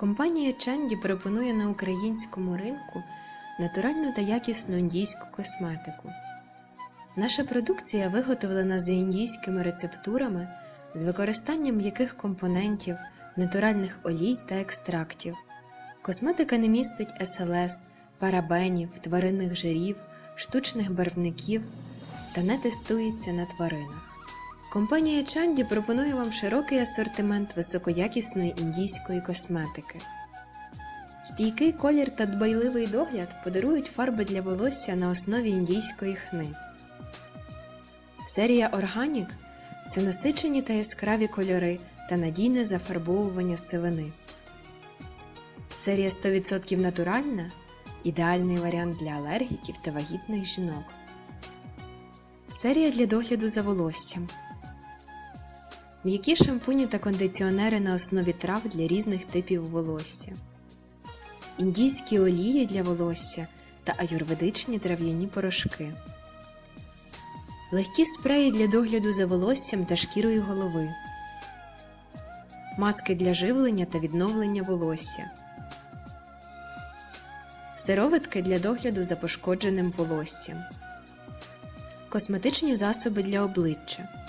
Компанія Чанді пропонує на українському ринку натуральну та якісну індійську косметику. Наша продукція виготовлена за індійськими рецептурами з використанням м'яких компонентів, натуральних олій та екстрактів. Косметика не містить СЛС, парабенів, тваринних жирів, штучних барвників та не тестується на тваринах. Компанія Чанді пропонує вам широкий асортимент високоякісної індійської косметики. Стійкий колір та дбайливий догляд подарують фарби для волосся на основі індійської хни. Серія Органік це насичені та яскраві кольори та надійне зафарбовування сивини. Серія 100% натуральна ідеальний варіант для алергіків та вагітних жінок. Серія для догляду за волоссям. М'які шампуні та кондиціонери на основі трав для різних типів волосся. Індійські олії для волосся та аюрведичні трав'яні порошки. Легкі спреї для догляду за волоссям та шкірою голови. Маски для живлення та відновлення волосся. Сироватки для догляду за пошкодженим волоссям. Косметичні засоби для обличчя.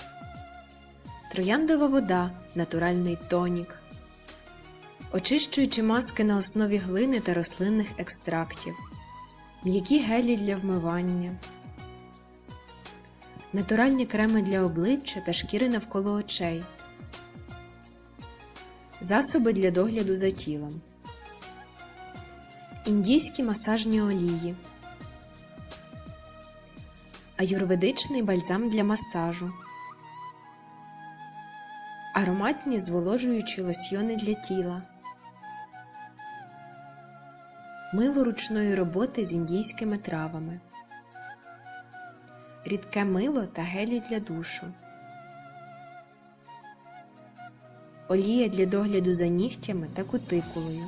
Трояндова вода, натуральний тонік. Очищуючі маски на основі глини та рослинних екстрактів. М'які гелі для вмивання. Натуральні креми для обличчя та шкіри навколо очей. Засоби для догляду за тілом. Індійські масажні олії. Аюрведичний бальзам для масажу. Ароматні зволожуючі лосьйони для тіла. Мило ручної роботи з індійськими травами. Рідке мило та гелі для душу. Олія для догляду за нігтями та кутикулою.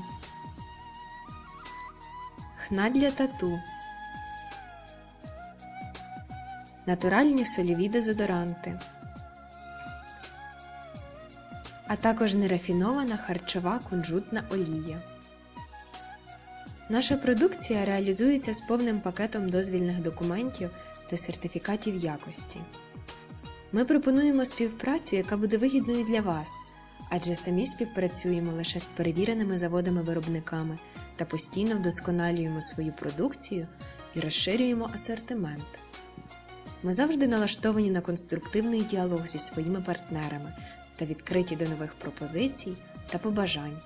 Хна для тату. Натуральні сольові дезодоранти. А також нерафінована харчова кунжутна олія. Наша продукція реалізується з повним пакетом дозвільних документів та сертифікатів якості. Ми пропонуємо співпрацю, яка буде вигідною для вас, адже самі співпрацюємо лише з перевіреними заводами-виробниками та постійно вдосконалюємо свою продукцію і розширюємо асортимент. Ми завжди налаштовані на конструктивний діалог зі своїми партнерами та відкриті до нових пропозицій та побажань.